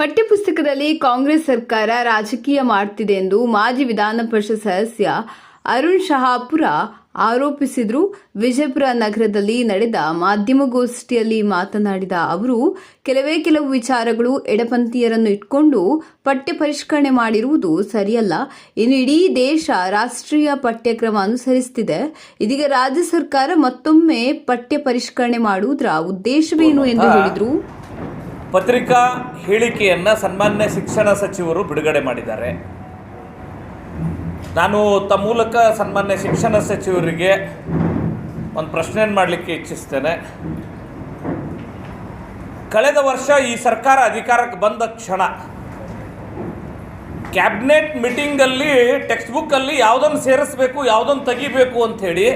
ಪಠ್ಯಪುಸ್ತಕದಲ್ಲಿ ಕಾಂಗ್ರೆಸ್ ಸರ್ಕಾರ ರಾಜಕೀಯ ಮಾಡ್ತಿದೆ ಎಂದು ಮಾಜಿ ವಿಧಾನ ಪರಿಷತ್ ಸದಸ್ಯ ಅರುಣ್ ಶಹಾಪುರ ಆರೋಪಿಸಿದ್ರು. ವಿಜಯಪುರ ನಗರದಲ್ಲಿ ನಡೆದ ಮಾಧ್ಯಮಗೋಷ್ಠಿಯಲ್ಲಿ ಮಾತನಾಡಿದ ಅವರು ಕೆಲವೇ ಕೆಲವು ವಿಚಾರಗಳು ಎಡಪಂಥೀಯರನ್ನು ಇಟ್ಕೊಂಡು ಪಠ್ಯ ಪರಿಷ್ಕರಣೆ ಮಾಡಿರುವುದು ಸರಿಯಲ್ಲ. ಇನ್ನು ಇಡೀ ದೇಶ ರಾಷ್ಟ್ರೀಯ ಪಠ್ಯಕ್ರಮ ಅನುಸರಿಸುತ್ತಿದೆ ಇದೀಗ ರಾಜ್ಯ ಸರ್ಕಾರ ಮತ್ತೊಮ್ಮೆ ಪಠ್ಯ ಪರಿಷ್ಕರಣೆ ಮಾಡುವುದರ ಉದ್ದೇಶವೇನು ಎಂದು ಹೇಳಿದರು? ಪತ್ರಿಕಾ ಹೇಳಿಕೆಯನ್ನು ಸನ್ಮಾನ್ಯ ಶಿಕ್ಷಣ ಸಚಿವರು ಬಿಡುಗಡೆ ಮಾಡಿದ್ದಾರೆ. ನಾನು ತಮ್ಮ ಮೂಲಕ ಸನ್ಮಾನ್ಯ ಶಿಕ್ಷಣ ಸಚಿವರಿಗೆ ಒಂದು ಪ್ರಶ್ನೆಯನ್ನು ಮಾಡಲಿಕ್ಕೆ ಇಚ್ಛಿಸ್ತೇನೆ. ಕಳೆದ ವರ್ಷ ಈ ಸರ್ಕಾರ ಅಧಿಕಾರಕ್ಕೆ ಬಂದ ಕ್ಷಣ ಕ್ಯಾಬಿನೆಟ್ ಮೀಟಿಂಗಲ್ಲಿ, ಟೆಕ್ಸ್ಟ್ ಬುಕ್ಕಲ್ಲಿ ಯಾವುದನ್ನು ಸೇರಿಸಬೇಕು ಯಾವುದನ್ನು ತೆಗಿಬೇಕು ಅಂಥೇಳಿ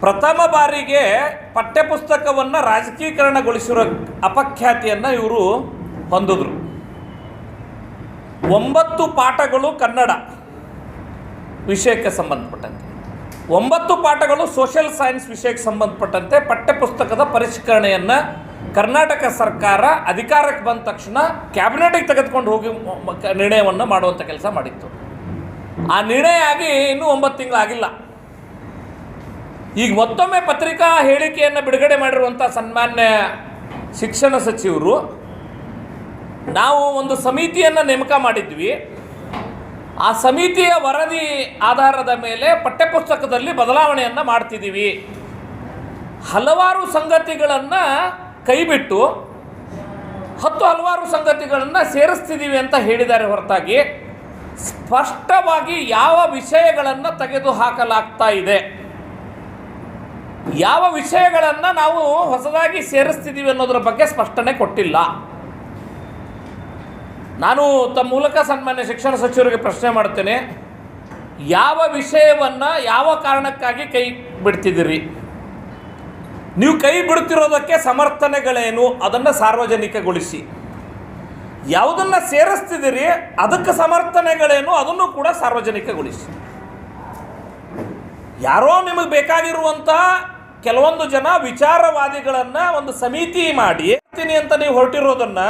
ಪ್ರಥಮ ಬಾರಿಗೆ ಪಠ್ಯಪುಸ್ತಕವನ್ನು ರಾಜಕೀಕರಣಗೊಳಿಸಿರೋ ಅಪಖ್ಯಾತಿಯನ್ನು ಇವರು ಹೊಂದಿದ್ರು. ಒಂಬತ್ತು ಪಾಠಗಳು ಕನ್ನಡ ವಿಷಯಕ್ಕೆ ಸಂಬಂಧಪಟ್ಟಂತೆ. ಒಂಬತ್ತು ಪಾಠಗಳು ಸೋಷಿಯಲ್ ಸೈನ್ಸ್ ವಿಷಯಕ್ಕೆ ಸಂಬಂಧಪಟ್ಟಂತೆ ಪಠ್ಯಪುಸ್ತಕದ ಪರಿಷ್ಕರಣೆಯನ್ನು ಕರ್ನಾಟಕ ಸರ್ಕಾರ ಅಧಿಕಾರಕ್ಕೆ ಬಂದ ತಕ್ಷಣ ಕ್ಯಾಬಿನೆಟಿಗೆ ತೆಗೆದುಕೊಂಡು ಹೋಗಿ ನಿರ್ಣಯವನ್ನು ಮಾಡುವಂಥ ಕೆಲಸ ಮಾಡಿತ್ತು. ಆ ನಿರ್ಣಯ ಆಗಿ ಇನ್ನೂ ಒಂಬತ್ತು ತಿಂಗಳಾಗಿಲ್ಲ. ಈಗ ಮತ್ತೊಮ್ಮೆ ಪತ್ರಿಕಾ ಹೇಳಿಕೆಯನ್ನು ಬಿಡುಗಡೆ ಮಾಡಿರುವಂಥ ಸನ್ಮಾನ್ಯ ಶಿಕ್ಷಣ ಸಚಿವರು, ನಾವು ಒಂದು ಸಮಿತಿಯನ್ನು ನೇಮಕ ಮಾಡಿದ್ವಿ. ಆ ಸಮಿತಿಯ ವರದಿ ಆಧಾರದ ಮೇಲೆ ಪಠ್ಯಪುಸ್ತಕದಲ್ಲಿ ಬದಲಾವಣೆಯನ್ನು ಮಾಡ್ತಿದ್ದೀವಿ ಹಲವಾರು ಸಂಗತಿಗಳನ್ನು ಕೈಬಿಟ್ಟು ಹತ್ತು ಹಲವಾರು ಸಂಗತಿಗಳನ್ನು ಸೇರಿಸ್ತಿದ್ದೀವಿ ಅಂತ ಹೇಳಿದ್ದಾರೆ ಹೊರತಾಗಿ. ಸ್ಪಷ್ಟವಾಗಿ ಯಾವ ವಿಷಯಗಳನ್ನು ತೆಗೆದು ಹಾಕಲಾಗ್ತಾ ಇದೆ. ಯಾವ ವಿಷಯಗಳನ್ನು ನಾವು ಹೊಸದಾಗಿ ಸೇರಿಸ್ತಿದ್ದೀವಿ ಅನ್ನೋದ್ರ ಬಗ್ಗೆ ಸ್ಪಷ್ಟನೆ ಕೊಟ್ಟಿಲ್ಲ. ನಾನು ತಮ್ಮ ಮೂಲಕ ಸನ್ಮಾನ್ಯ ಶಿಕ್ಷಣ ಸಚಿವರಿಗೆ ಪ್ರಶ್ನೆ ಮಾಡ್ತೇನೆ, ಯಾವ ವಿಷಯವನ್ನು ಯಾವ ಕಾರಣಕ್ಕಾಗಿ ಕೈ ಬಿಡ್ತಿದ್ದೀರಿ? ನೀವು ಕೈ ಬಿಡ್ತಿರೋದಕ್ಕೆ ಸಮರ್ಥನೆಗಳೇನು? ಅದನ್ನು ಸಾರ್ವಜನಿಕಗೊಳಿಸಿ. ಯಾವುದನ್ನು ಸೇರಿಸ್ತಿದ್ದೀರಿ, ಅದಕ್ಕೆ ಸಮರ್ಥನೆಗಳೇನು? ಅದನ್ನು ಕೂಡ ಸಾರ್ವಜನಿಕಗೊಳಿಸಿ. ಯಾರೋ ನಿಮಗೆ ಬೇಕಾಗಿರುವಂಥ ಕೆಲವೊಂದು ಜನ ವಿಚಾರವಾದಿಗಳನ್ನು ಒಂದು ಸಮಿತಿ ಮಾಡಿ ಹೇಳ್ತೀನಿ ಅಂತ ನೀವು ಹೊರಟಿರೋದನ್ನು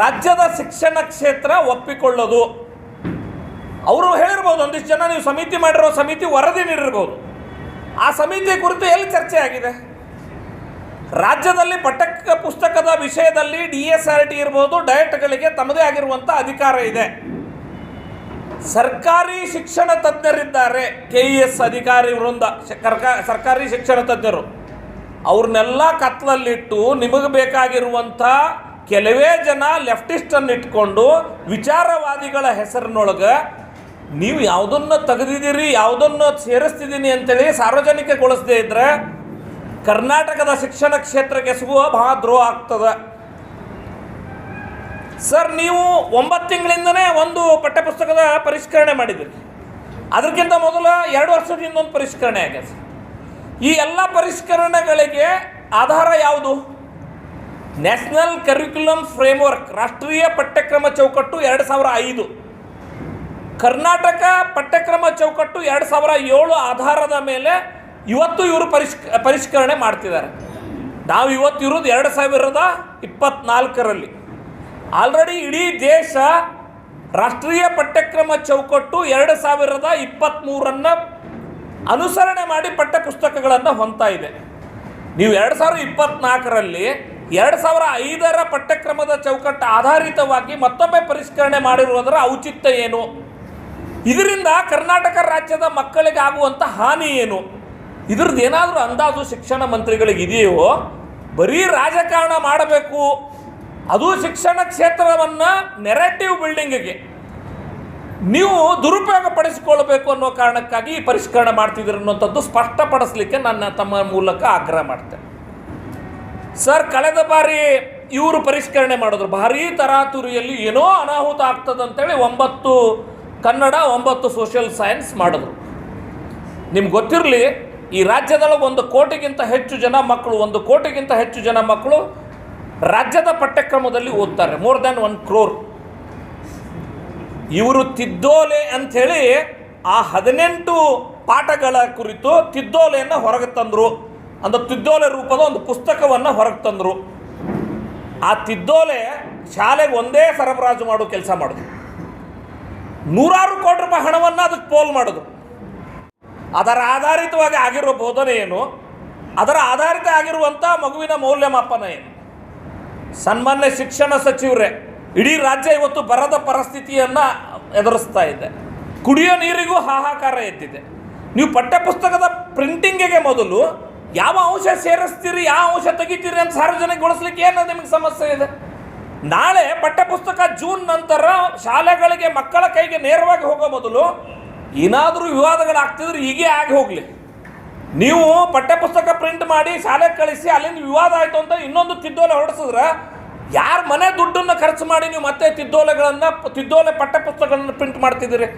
ರಾಜ್ಯದ ಶಿಕ್ಷಣ ಕ್ಷೇತ್ರ ಒಪ್ಪಿಕೊಳ್ಳೋದು. ಅವರು ಹೇಳಿರ್ಬೋದು, ಒಂದಿಷ್ಟು ಜನ ನೀವು ಸಮಿತಿ ಮಾಡಿರೋ ಸಮಿತಿ ವರದಿ ನೀಡಿರ್ಬೋದು. ಆ ಸಮಿತಿ ಕುರಿತು ಎಲ್ಲಿ ಚರ್ಚೆ ಆಗಿದೆ? ರಾಜ್ಯದಲ್ಲಿ ಪಠ್ಯ ಪುಸ್ತಕದ ವಿಷಯದಲ್ಲಿ ಡಿ ಎಸ್ ಆರ್ ಟಿ ಇರ್ಬೋದು ಡಯಟ್ಗಳಿಗೆ ತಮ್ಮದೇ ಆಗಿರುವಂಥ ಅಧಿಕಾರ ಇದೆ. ಸರ್ಕಾರಿ ಶಿಕ್ಷಣ ತಜ್ಞರಿದ್ದಾರೆ. ಕೆ ಇ ಎಸ್ ಅಧಿಕಾರಿ ವೃಂದ ಸರ್ಕಾರಿ ಶಿಕ್ಷಣ ತಜ್ಞರು. ಅವ್ರನ್ನೆಲ್ಲ ಕತ್ಲಲ್ಲಿಟ್ಟು ನಿಮಗೆ ಬೇಕಾಗಿರುವಂಥ ಕೆಲವೇ ಜನ ಲೆಫ್ಟಿಸ್ಟನ್ನು ಇಟ್ಕೊಂಡು ವಿಚಾರವಾದಿಗಳ ಹೆಸರಿನೊಳಗೆ ನೀವು ಯಾವುದನ್ನು ತೆಗೆದಿದ್ದೀರಿ, ಯಾವುದನ್ನು ಸೇರಿಸ್ತಿದ್ದೀನಿ ಅಂತೇಳಿ ಸಾರ್ವಜನಿಕಗೊಳಿಸದೇ ಇದ್ದರೆ ಕರ್ನಾಟಕದ ಶಿಕ್ಷಣ ಕ್ಷೇತ್ರಕ್ಕೆ ಸಿಗುವ ಭಾಳ ದ್ರೋಹ ಆಗ್ತದೆ. ಸರ್, ನೀವು ಒಂಬತ್ತು ತಿಂಗಳಿಂದನೇ ಒಂದು ಪಠ್ಯಪುಸ್ತಕದ ಪರಿಷ್ಕರಣೆ ಮಾಡಿದ್ದೀರಿ ಅದಕ್ಕಿಂತ ಮೊದಲು ಎರಡು ವರ್ಷದಿಂದ ಒಂದು ಪರಿಷ್ಕರಣೆ ಆಗಿದೆ ಈ ಎಲ್ಲ ಪರಿಷ್ಕರಣೆಗಳಿಗೆ ಆಧಾರ ಯಾವುದು? ನ್ಯಾಷನಲ್ ಕರಿಕ್ಯುಲಮ್ ಫ್ರೇಮ್ವರ್ಕ್, ರಾಷ್ಟ್ರೀಯ ಪಠ್ಯಕ್ರಮ ಚೌಕಟ್ಟು ಎರಡು ಸಾವಿರ ಐದು. ಕರ್ನಾಟಕ ಪಠ್ಯಕ್ರಮ ಚೌಕಟ್ಟು ಎರಡು ಸಾವಿರ ಏಳು ಆಧಾರದ ಮೇಲೆ ಇವತ್ತು ಇವರು ಪರಿಷ್ಕ, ಪರಿಷ್ಕರಣೆ ಮಾಡ್ತಿದ್ದಾರೆ. ನಾವು ಇವತ್ತು ಇರೋದು ಎರಡು ಸಾವಿರದ ಇಪ್ಪತ್ನಾಲ್ಕರಲ್ಲಿ. ಆಲ್ರೆಡಿ ಇಡೀ ದೇಶ ರಾಷ್ಟ್ರೀಯ ಪಠ್ಯಕ್ರಮ ಚೌಕಟ್ಟು ಎರಡು ಸಾವಿರದ ಇಪ್ಪತ್ತ್ಮೂರನ್ನು ಅನುಸರಣೆ ಮಾಡಿ ಪಠ್ಯಪುಸ್ತಕಗಳನ್ನು ಹೊಂತಾ ಇದೆ. ನೀವು ಎರಡು ಸಾವಿರದ ಇಪ್ಪತ್ತ್ನಾಲ್ಕರಲ್ಲಿ ಎರಡು ಸಾವಿರ ಐದರ ಪಠ್ಯಕ್ರಮದ ಚೌಕಟ್ಟು ಆಧಾರಿತವಾಗಿ ಮತ್ತೊಮ್ಮೆ ಪರಿಷ್ಕರಣೆ ಮಾಡಿರುವುದರ ಔಚಿತ್ಯ ಏನು? ಇದರಿಂದ ಕರ್ನಾಟಕ ರಾಜ್ಯದ ಮಕ್ಕಳಿಗೆ ಆಗುವಂಥ ಹಾನಿ ಏನು? ಇದ್ರದ್ದು ಏನಾದರೂ ಅಂದಾಜು ಶಿಕ್ಷಣ ಮಂತ್ರಿಗಳಿಗೆ ಇದೆಯೋ? ಬರೀ ರಾಜಕಾರಣ ಮಾಡಬೇಕು. ಅದು ಶಿಕ್ಷಣ ಕ್ಷೇತ್ರವನ್ನು ನೆರೆಟಿವ್ ಬಿಲ್ಡಿಂಗಿಗೆ ನೀವು ದುರುಪಯೋಗ ಪಡಿಸಿಕೊಳ್ಬೇಕು ಅನ್ನೋ ಕಾರಣಕ್ಕಾಗಿ ಈ ಪರಿಷ್ಕರಣೆ ಮಾಡ್ತಿದ್ದೀರಿ ಅನ್ನೋಂಥದ್ದು ಸ್ಪಷ್ಟಪಡಿಸ್ಲಿಕ್ಕೆ ನನ್ನ ತಮ್ಮ ಮೂಲಕ ಆಗ್ರಹ ಮಾಡ್ತೆ. ಸರ್, ಕಳೆದ ಬಾರಿ ಇವರು ಪರಿಷ್ಕರಣೆ ಮಾಡಿದ್ರು. ಭಾರೀ ತರಾತುರಿಯಲ್ಲಿ ಏನೋ ಅನಾಹುತ ಆಗ್ತದಂತೇಳಿ ಒಂಬತ್ತು ಕನ್ನಡ, ಒಂಬತ್ತು ಸೋಷಿಯಲ್ ಸೈನ್ಸ್ ಮಾಡಿದ್ರು. ನಿಮ್ಗೆ ಗೊತ್ತಿರಲಿ, ಈ ರಾಜ್ಯದೊಳಗೆ ಒಂದು ಕೋಟಿಗಿಂತ ಹೆಚ್ಚು ಜನ ಮಕ್ಕಳು, ಒಂದು ಕೋಟಿಗಿಂತ ಹೆಚ್ಚು ಜನ ಮಕ್ಕಳು ರಾಜ್ಯದ ಪಠ್ಯಕ್ರಮದಲ್ಲಿ ಓದ್ತಾರೆ. ಮೋರ್ ದ್ಯಾನ್ ಒನ್ ಕ್ರೋರ್ ಇವರು ತಿದ್ದೋಲೆ ಅಂಥೇಳಿ ಆ ಹದಿನೆಂಟು ಪಾಠಗಳ ಕುರಿತು ತಿದ್ದೋಲೆಯನ್ನು ಹೊರಗೆ ತಂದರು. ಅಂದ ತಿದ್ದೋಲೆ ರೂಪದ ಒಂದು ಪುಸ್ತಕವನ್ನು ಹೊರಗೆ ತಂದರು. ಆ ತಿದ್ದೋಲೆ ಶಾಲೆಗೆ ಒಂದೇ ಸರಬರಾಜು ಮಾಡೋ ಕೆಲಸ ಮಾಡೋದು. ನೂರಾರು ಕೋಟಿ ರೂಪಾಯಿ ಹಣವನ್ನು ಅದಕ್ಕೆ ಪೋಲ್ ಮಾಡೋದು. ಅದರ ಆಧಾರಿತವಾಗಿ ಆಗಿರೋ ಬೋಧನೆ ಏನು? ಅದರ ಆಧಾರಿತ ಆಗಿರುವಂಥ ಮಗುವಿನ ಮೌಲ್ಯಮಾಪನ ಏನು? ಸನ್ಮಾನ್ಯ ಶಿಕ್ಷಣ ಸಚಿವರೇ, ಇಡೀ ರಾಜ್ಯ ಇವತ್ತು ಬರದ ಪರಿಸ್ಥಿತಿಯನ್ನು ಎದುರಿಸ್ತಾ ಇದೆ. ಕುಡಿಯೋ ನೀರಿಗೂ ಹಾಹಾಕಾರ ಎದ್ದಿದೆ. ನೀವು ಪಠ್ಯಪುಸ್ತಕದ ಪ್ರಿಂಟಿಂಗಿಗೆ ಮೊದಲು ಯಾವ ಅಂಶ ಸೇರಿಸ್ತೀರಿ, ಯಾವ ಅಂಶ ತೆಗಿತೀರಿ ಅಂತ ಸಾರ್ವಜನಿಕಗೊಳಿಸ್ಲಿಕ್ಕೆ ಏನು ನಿಮಗೆ ಸಮಸ್ಯೆ ಇದೆ? ನಾಳೆ ಪಠ್ಯಪುಸ್ತಕ ಜೂನ್ ನಂತರ ಶಾಲೆಗಳಿಗೆ ಮಕ್ಕಳ ಕೈಗೆ ನೇರವಾಗಿ ಹೋಗೋ ಮೊದಲು ಏನಾದರೂ ವಿವಾದಗಳಾಗ್ತಿದ್ರೆ ಹೀಗೆ ಆಗಿ ಹೋಗಲಿ. ನೀವು ಪಠ್ಯಪುಸ್ತಕ ಪ್ರಿಂಟ್ ಮಾಡಿ ಶಾಲೆಗೆ ಕಳಿಸಿ, ಅಲ್ಲಿಂದ ವಿವಾದ ಆಯಿತು ಅಂತ ಇನ್ನೊಂದು ತಿದ್ದೋಲೆ ಹೊರಡಿಸಿದ್ರೆ ಯಾರ ಮನೆ ದುಡ್ಡನ್ನು ಖರ್ಚು ಮಾಡಿ ನೀವು ಮತ್ತೆ ತಿದ್ದೋಲೆಗಳನ್ನು, ತಿದ್ದೋಲೆ ಪಠ್ಯಪುಸ್ತಕಗಳನ್ನು ಪ್ರಿಂಟ್ ಮಾಡ್ತಿದ್ದೀರಿ?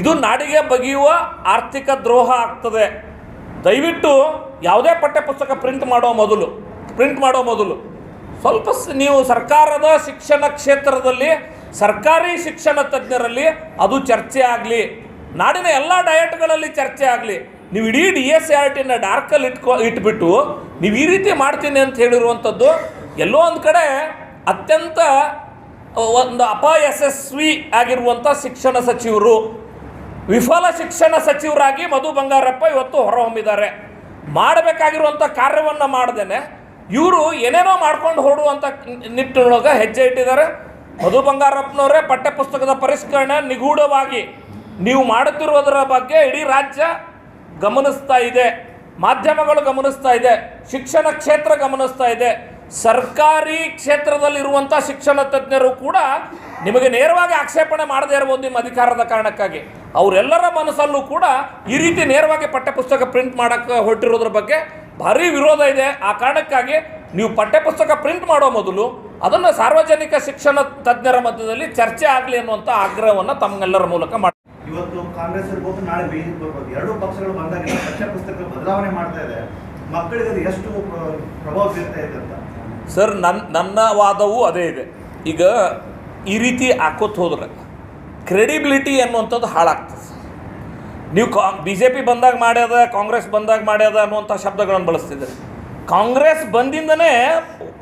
ಇದು ನಾಡಿಗೆ ಬಗೆಯುವ ಆರ್ಥಿಕ ದ್ರೋಹ ಆಗ್ತದೆ. ದಯವಿಟ್ಟು ಯಾವುದೇ ಪಠ್ಯಪುಸ್ತಕ ಪ್ರಿಂಟ್ ಮಾಡೋ ಮೊದಲು ಪ್ರಿಂಟ್ ಮಾಡೋ ಮೊದಲು. ಸ್ವಲ್ಪ ನೀವು ಸರ್ಕಾರದ ಶಿಕ್ಷಣ ಕ್ಷೇತ್ರದಲ್ಲಿ, ಸರ್ಕಾರಿ ಶಿಕ್ಷಣ ತಜ್ಞರಲ್ಲಿ ಅದು ಚರ್ಚೆ ಆಗಲಿ, ನಾಡಿನ ಎಲ್ಲ ಡಯಟ್ಗಳಲ್ಲಿ ಚರ್ಚೆ ಆಗಲಿ ನೀವು ಇಡೀ ಡಿ ಎಸ್ ಆರ್ ಟಿನ ಡಾರ್ಕಲ್ಲಿ ಇಟ್ಕೊ, ಇಟ್ಬಿಟ್ಟು ನೀವು ಈ ರೀತಿ ಮಾಡ್ತೀನಿ ಅಂತ ಹೇಳಿರುವಂಥದ್ದು ಎಲ್ಲೋ ಒಂದು ಕಡೆ ಅತ್ಯಂತ ಒಂದು ಅಪಯಶಸ್ವಿ ಆಗಿರುವಂಥ ಶಿಕ್ಷಣ ಸಚಿವರು, ವಿಫಲ ಶಿಕ್ಷಣ ಸಚಿವರಾಗಿ ಮಧು ಬಂಗಾರಪ್ಪ ಇವತ್ತು ಹೊರಹೊಮ್ಮಿದ್ದಾರೆ. ಮಾಡಬೇಕಾಗಿರುವಂಥ ಕಾರ್ಯವನ್ನು ಮಾಡ್ದೇನೆ. ಇವರು ಏನೇನೋ ಮಾಡ್ಕೊಂಡು ಹೊಡುವಂಥ ನಿಟ್ಟಿನೊಳಗೆ ಹೆಜ್ಜೆ ಇಟ್ಟಿದ್ದಾರೆ. ಮಧು ಬಂಗಾರಪ್ಪನವರೇ ಪಠ್ಯಪುಸ್ತಕದ ಪರಿಷ್ಕರಣೆ ನಿಗೂಢವಾಗಿ ನೀವು ಮಾಡುತ್ತಿರುವುದರ ಬಗ್ಗೆ ಇಡೀ ರಾಜ್ಯ ಗಮನಿಸ್ತಾ ಇದೆ. ಮಾಧ್ಯಮಗಳು ಗಮನಿಸ್ತಾ ಇದೆ. ಶಿಕ್ಷಣ ಕ್ಷೇತ್ರ ಗಮನಿಸ್ತಾ ಇದೆ. ಸರ್ಕಾರಿ ಕ್ಷೇತ್ರದಲ್ಲಿರುವಂಥ ಶಿಕ್ಷಣ ತಜ್ಞರು ಕೂಡ ನಿಮಗೆ ನೇರವಾಗಿ ಆಕ್ಷೇಪಣೆ ಮಾಡದೇ ಇರಬಹುದು ನಿಮ್ಮ ಅಧಿಕಾರದ ಕಾರಣಕ್ಕಾಗಿ. ಅವರೆಲ್ಲರ ಮನಸ್ಸಲ್ಲೂ ಕೂಡ ಈ ರೀತಿ ನೇರವಾಗಿ ಪಠ್ಯಪುಸ್ತಕ ಪ್ರಿಂಟ್ ಮಾಡೋಕ್ಕೆ ಹೊರಟಿರೋದ್ರ ಬಗ್ಗೆ ಭಾರಿ ವಿರೋಧ ಇದೆ. ಆ ಕಾರಣಕ್ಕಾಗಿ ನೀವು ಪಠ್ಯಪುಸ್ತಕ ಪ್ರಿಂಟ್ ಮಾಡೋ ಮೊದಲು ಅದನ್ನು ಸಾರ್ವಜನಿಕ ಶಿಕ್ಷಣ ತಜ್ಞರ ಮಧ್ಯದಲ್ಲಿ ಚರ್ಚೆ ಆಗಲಿ ಅನ್ನುವಂಥ ಆಗ್ರಹವನ್ನು ತಮ್ಮೆಲ್ಲರ ಮೂಲಕ ಮಾಡಿ ಇವತ್ತು ಕಾಂಗ್ರೆಸ್ ಇರ್ಬೋದು ನಾಳೆ ಬಿಜೆಪಿ ಬರ್ಬೋದು. ಎರಡೂ ಪಕ್ಷಗಳು ಬಂದಾಗ ಪಕ್ಷ ಪುಸ್ತಕ ಬದಲಾವಣೆ ಮಾಡ್ತಾ ಇದೆ. ಮಕ್ಕಳಿಗೆ ಅದು ಎಷ್ಟು ಪ್ರ- ಪ್ರಭಾವ ಬೀರ್ತಾ ಇದೆ ಅಂತ. ಸರ್ ನನ್ನ ನನ್ನ ವಾದವೂ ಅದೇ ಇದೆ. ಈಗ ಈ ರೀತಿ ಹಾಕೋತ್ ಹೋದ್ರೆ ಕ್ರೆಡಿಬಿಲಿಟಿ ಅನ್ನುವಂಥದ್ದು ಹಾಳಾಗ್ತದೆ. ನೀವು ಕಾ ಬಿ ಜೆ ಪಿ ಬಂದಾಗ ಮಾಡ್ಯದ, ಕಾಂಗ್ರೆಸ್ ಬಂದಾಗ ಮಾಡ್ಯದ ಅನ್ನುವಂಥ ಶಬ್ದಗಳನ್ನು ಬಳಸ್ತಿದ್ದಾರೆ ಕಾಂಗ್ರೆಸ್ ಬಂದಿಂದನೇ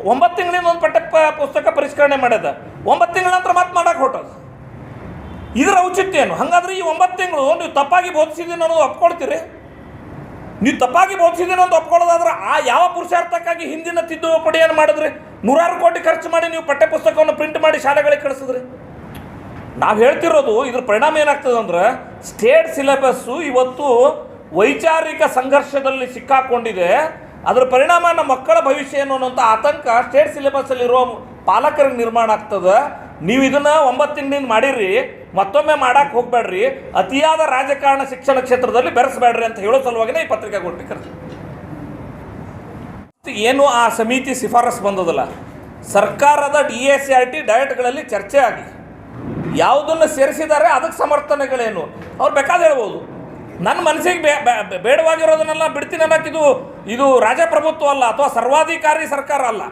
ಒಂಬತ್ತು ತಿಂಗಳಿಂದ ಒಂದು ಪಠ್ಯ ಪುಸ್ತಕ ಪರಿಷ್ಕರಣೆ ಮಾಡ್ಯದ. ಒಂಬತ್ತು ತಿಂಗಳ ನಂತರ ಮತ್ತೆ ಮಾಡಕ್ಕೆ ಹೊಟ್ಟದು ಇದರ ಔಚಿತ್ಯ ಏನು? ಹಾಗಾದ್ರೆ ಈ ಒಂಬತ್ತು ತಿಂಗಳು ನೀವು ತಪ್ಪಾಗಿ ಬೋಧಿಸಿದ್ದೀನಿ ಅನ್ನೋದು ಒಪ್ಕೊಳ್ತೀರಿ? ನೀವು ತಪ್ಪಾಗಿ ಬೋಧಿಸಿದ್ದೀನಿ ಅಂತ ಒಪ್ಕೊಳ್ಳೋದಾದ್ರೆ ಆ ಯಾವ ಪುರುಷಾರ್ಥಕ್ಕಾಗಿ ಹಿಂದಿನ ತಿದ್ದುಪಡಿಯನ್ನು ಮಾಡಿದ್ರಿ? ನೂರಾರು ಕೋಟಿ ಖರ್ಚು ಮಾಡಿ ನೀವು ಪಠ್ಯಪುಸ್ತಕವನ್ನು ಪ್ರಿಂಟ್ ಮಾಡಿ ಶಾಲೆಗಳಿಗೆ ಕಳಿಸಿದ್ರಿ. ನಾವು ಹೇಳ್ತಿರೋದು ಇದ್ರ ಪರಿಣಾಮ ಏನಾಗ್ತದೆ ಅಂದ್ರೆ ಸ್ಟೇಟ್ ಸಿಲೆಬಸ್ಸು ಇವತ್ತು ವೈಚಾರಿಕ ಸಂಘರ್ಷದಲ್ಲಿ ಸಿಕ್ಕಾಕೊಂಡಿದೆ. ಅದರ ಪರಿಣಾಮ ನಮ್ಮ ಮಕ್ಕಳ ಭವಿಷ್ಯ ಏನು ಅನ್ನೋಂಥ ಆತಂಕ ಸ್ಟೇಟ್ ಸಿಲೆಬಸ್ಸಲ್ಲಿರೋ ಪಾಲಕರಿಗೆ ನಿರ್ಮಾಣ ಆಗ್ತದೆ. ನೀವು ಇದನ್ನು ಒಂಬತ್ತು ತಿಂಗಳಿಂದ ಮಾಡಿರಿ ಮತ್ತೊಮ್ಮೆ ಮಾಡಕ್ಕೆ ಹೋಗಬೇಡ್ರಿ ಅತಿಯಾದ ರಾಜಕಾರಣ ಶಿಕ್ಷಣ ಕ್ಷೇತ್ರದಲ್ಲಿ ಬೆರೆಸಬೇಡ್ರಿ ಅಂತ ಹೇಳೋ ಸಲುವಾಗಿನೇ ಈ ಪತ್ರಿಕೆ ಕೊಟ್ಟಿರ್ತಾರೆ ಏನು ಆ ಸಮಿತಿ ಶಿಫಾರಸ್ ಬಂದದಲ್ಲ? ಸರ್ಕಾರದ D S C R T ಡಯಟ್ಗಳಲ್ಲಿ ಚರ್ಚೆ ಆಗಿ. ಯಾವುದನ್ನು ಸೇರಿಸಿದ್ದಾರೆ, ಅದಕ್ಕೆ ಸಮರ್ಥನೆಗಳೇನು? ಅವ್ರು ಬೇಕಾದ ಹೇಳ್ಬೋದು. ನನ್ನ ಮನಸ್ಸಿಗೆ ಬೇ ಬೇ- ಬೇಡವಾಗಿರೋದನ್ನೆಲ್ಲ ಬಿಡ್ತೀನಿ ಅನ್ನೋಕೆ ಇದು ಇದು ರಾಜಪ್ರಭುತ್ವ ಅಲ್ಲ, ಅಥವಾ ಸರ್ವಾಧಿಕಾರಿ ಸರ್ಕಾರ ಅಲ್ಲ.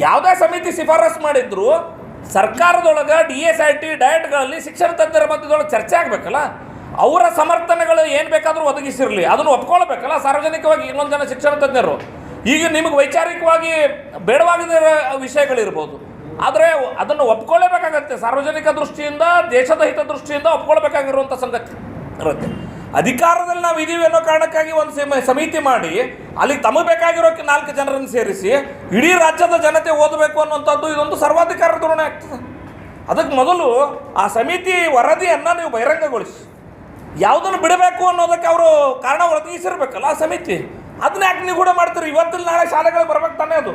ಯಾವುದೇ ಸಮಿತಿ ಶಿಫಾರಸ್ ಮಾಡಿದ್ರು ಸರ್ಕಾರದೊಳಗೆ ಡಿ ಎಸ್ ಐ ಟಿ ಡಯಟ್ಗಳಲ್ಲಿ ಶಿಕ್ಷಣ ತಜ್ಞರ ಮಧ್ಯದೊಳಗೆ ಚರ್ಚೆ ಆಗಬೇಕಲ್ಲ? ಅವರ ಸಮರ್ಥನೆಗಳು ಏನು ಬೇಕಾದರೂ ಒದಗಿಸಿರಲಿ. ಅದನ್ನು ಒಪ್ಕೊಳ್ಬೇಕಲ್ಲ? ಸಾರ್ವಜನಿಕವಾಗಿ ಇನ್ನೊಂದು ಜನ ಶಿಕ್ಷಣ ತಜ್ಞರು. ಈಗ ನಿಮಗೆ ವೈಚಾರಿಕವಾಗಿ ಬೇಡವಾಗಿದ್ದಿರೋ ವಿಷಯಗಳಿರ್ಬೋದು. ಆದರೆ ಅದನ್ನು ಒಪ್ಕೊಳ್ಳೇಬೇಕಾಗತ್ತೆ ಸಾರ್ವಜನಿಕ ದೃಷ್ಟಿಯಿಂದ, ದೇಶದ ಹಿತ ದೃಷ್ಟಿಯಿಂದ ಒಪ್ಕೊಳ್ಬೇಕಾಗಿರುವಂಥ ಸಂಗತಿ ಇರುತ್ತೆ. ಅಧಿಕಾರದಲ್ಲಿ ನಾವು ಇದೀವಿ ಅನ್ನೋ ಕಾರಣಕ್ಕಾಗಿ ಒಂದು ಸಮ- ಸಮಿತಿ ಮಾಡಿ, ಅಲ್ಲಿ ತಮಗೆ ಬೇಕಾಗಿರೋ ನಾಲ್ಕು ಜನರನ್ನು ಸೇರಿಸಿ, ಇಡೀ ರಾಜ್ಯದ ಜನತೆ ಓದಬೇಕು ಅನ್ನುವಂಥದ್ದು ಇದೊಂದು ಸರ್ವಾಧಿಕಾರ ಧೋರಣೆ ಆಗ್ತದೆ. ಅದಕ್ಕೆ ಮೊದಲು ಆ ಸಮಿತಿ ವರದಿಯನ್ನು ನೀವು ಬಹಿರಂಗಗೊಳಿಸಿ. ಯಾವುದನ್ನು ಬಿಡಬೇಕು ಅನ್ನೋದಕ್ಕೆ ಅವರು ಕಾರಣ ಒದಗಿಸಿರ್ಬೇಕಲ್ಲ ಆ ಸಮಿತಿ. ಅದನ್ನ ಯಾಕೆ ನೀವು ಕೂಡ ಮಾಡ್ತೀರಿ? ಇವತ್ತಿನ ನಾಳೆ ಶಾಲೆಗಳಿಗೆ ಬರ್ಬೇಕು ತಾನೇ ಅದು.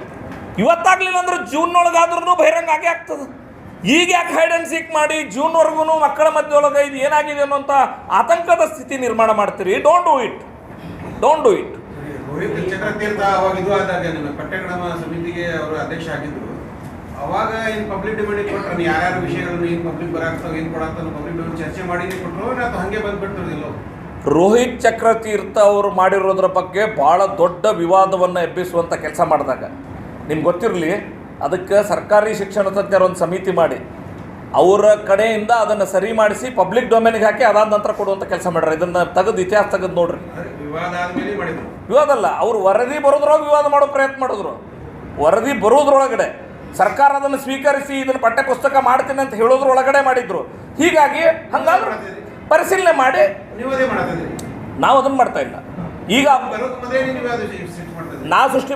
ಇವತ್ತಾಗ್ಲಿಲ್ಲ ಅಂದ್ರೆ ಜೂನ್ನೊಳಗಾದ್ರೂ ಬಹಿರಂಗ ಆಗೇ ಆಗ್ತದೆ. ಈಗ ಯಾಕೆ ಹೈಡ್ ಆ್ಯಂಡ್ ಸೀಕ್ ಮಾಡಿ ಜೂನ್ವರೆಗೂ ಮಕ್ಕಳ ಮಧ್ಯೊಳಗೆ ಇದು ಏನಾಗಿದೆ ಅನ್ನೋಂಥ ಆತಂಕದ ಸ್ಥಿತಿ ನಿರ್ಮಾಣ ಮಾಡ್ತೀರಿ? Don't do it don't do it ಪಠ್ಯಕ್ರಮ ಸಮಿತಿಗೆ ಅವರು ಅಧ್ಯಕ್ಷ ಆಗಿದ್ರು. ಅವಾಗ ಏನು ಪಬ್ಲಿಕ್ ಕೊಟ್ರೆ? ನೀವು ಯಾರ್ಯಾರ ವಿಷಯಗಳನ್ನು ಏನು ಪಬ್ಲಿಕ್ ಬರಾಕ್ತಾವ ಏನು ಕೊಡಾಕ್ತಾವ ಪಬ್ಲಿಕ್ ಡಿಬೇಟ್ ಚರ್ಚೆ ಮಾಡಿ ಕೊಟ್ಟರು ಹಾಗೆ ಹಂಗೆ ಬಂದ್ಬಿಟ್ಟಿರೋದಿಲ್ಲ ರೋಹಿತ್ ಚಕ್ರತೀರ್ಥ ಅವರು ಮಾಡಿರೋದ್ರ ಬಗ್ಗೆ ಭಾಳ ದೊಡ್ಡ ವಿವಾದವನ್ನು ಎಬ್ಬಿಸುವಂಥ ಕೆಲಸ ಮಾಡಿದಾಗ. ನಿಮ್ಗೆ ಗೊತ್ತಿರಲಿ ಅದಕ್ಕೆ ಸರ್ಕಾರಿ ಶಿಕ್ಷಣ ತಜ್ಞರು ಒಂದು ಸಮಿತಿ ಮಾಡಿ ಅವರ ಕಡೆಯಿಂದ ಅದನ್ನು ಸರಿ ಮಾಡಿಸಿ ಪಬ್ಲಿಕ್ ಡೊಮೇನಿಗೆ ಹಾಕಿ ಅದಾದ ನಂತರ ಕೊಡುವಂಥ ಕೆಲಸ ಮಾಡ್ರಿ ಇದನ್ನು ತೆಗೆದು ಇತಿಹಾಸ ತೆಗೆದು ನೋಡ್ರಿ. ವಿವಾದ ಅಲ್ಲ ಅವರು ವರದಿ ಬರೋದ್ರೊಳಗೆ ವಿವಾದ ಮಾಡೋ ಪ್ರಯತ್ನ ಮಾಡಿದ್ರು. ವರದಿ ಬರೋದ್ರೊಳಗಡೆ ಸರ್ಕಾರ ಅದನ್ನು ಸ್ವೀಕರಿಸಿ ಇದನ್ನು ಪಠ್ಯಪುಸ್ತಕ ಮಾಡ್ತೀನಿ ಅಂತ ಹೇಳೋದ್ರ ಒಳಗಡೆ ಮಾಡಿದ್ರು. ಹೀಗಾಗಿ ಹಂಗಾದ್ರೆ ಪರಿಶೀಲನೆ ಮಾಡಿ. ನೀವು ಅದೇ ನಾವು ಅದನ್ನು ಮಾಡ್ತಾ ಇಲ್ಲ. ಈಗ ನಾ ಸೃಷ್ಟಿ